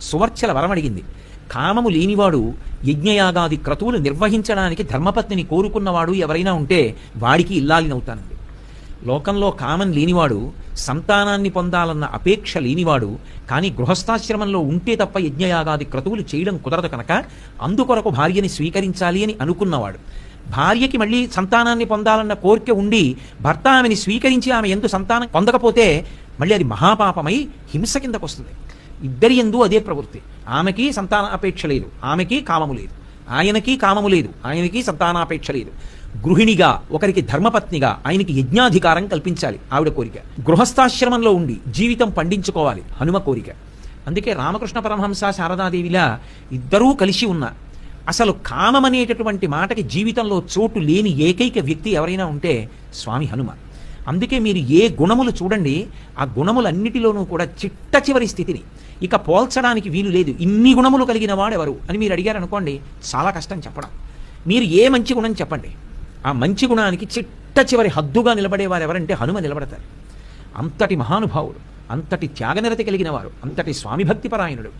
సువర్చల వరమడిగింది కామము లేనివాడు యజ్ఞయాగాది క్రతువులు నిర్వహించడానికి ధర్మపత్నిని కోరుకున్నవాడు ఎవరైనా ఉంటే వాడికి ఇల్లాలినవుతానండి లోకంలో కామం లేనివాడు సంతానాన్ని పొందాలన్న అపేక్ష లేనివాడు కానీ గృహస్థాశ్రమంలో ఉంటే తప్ప యజ్ఞయాగాది క్రతువులు చేయడం కుదరదు కనుక అందుకొరకు భార్యని స్వీకరించాలి అని అనుకున్నవాడు. భార్యకి మళ్ళీ సంతానాన్ని పొందాలన్న కోరిక ఉండి భర్త ఆమెని స్వీకరించి ఆమె ఎందు సంతానం పొందకపోతే మళ్ళీ అది మహాపాపమై హింస కిందకు వస్తుంది ఇద్దరి ఎందు అదే ప్రవృత్తి. ఆమెకి సంతాన అపేక్ష లేదు. ఆమెకి కామము లేదు. ఆయనకి కామము లేదు. ఆయనకి సంతానాపేక్ష లేదు. గృహిణిగా ఒకరికి ధర్మపత్నిగా ఆయనకి యజ్ఞాధికారం కల్పించాలి. ఆవిడ కోరిక. గృహస్థాశ్రమంలో ఉండి జీవితం పండించుకోవాలి. హనుమ కోరిక. అందుకే రామకృష్ణ పరమహంస శారదాదేవిలా ఇద్దరూ కలిసి ఉన్న అసలు కామం అనేటటువంటి మాటకి జీవితంలో చోటు లేని ఏకైక వ్యక్తి ఎవరైనా ఉంటే స్వామి హనుమ. అందుకే మీరు ఏ గుణములు చూడండి ఆ గుణములన్నిటిలోనూ కూడా చిట్ట చివరి స్థితిని. ఇక పోల్చడానికి వీలు లేదు. ఇన్ని గుణములు కలిగిన వాడెవరు అని మీరు అడిగారు అనుకోండి చాలా కష్టం చెప్పడం. మీరు ఏ మంచి గుణం చెప్పండి ఆ మంచి గుణానికి చిట్ట చివరి హద్దుగా నిలబడేవారు ఎవరంటే హనుమ నిలబడతారు. అంతటి మహానుభావుడు అంతటి త్యాగనిరతి కలిగిన వారు అంతటి స్వామి భక్తి పరాయణుడు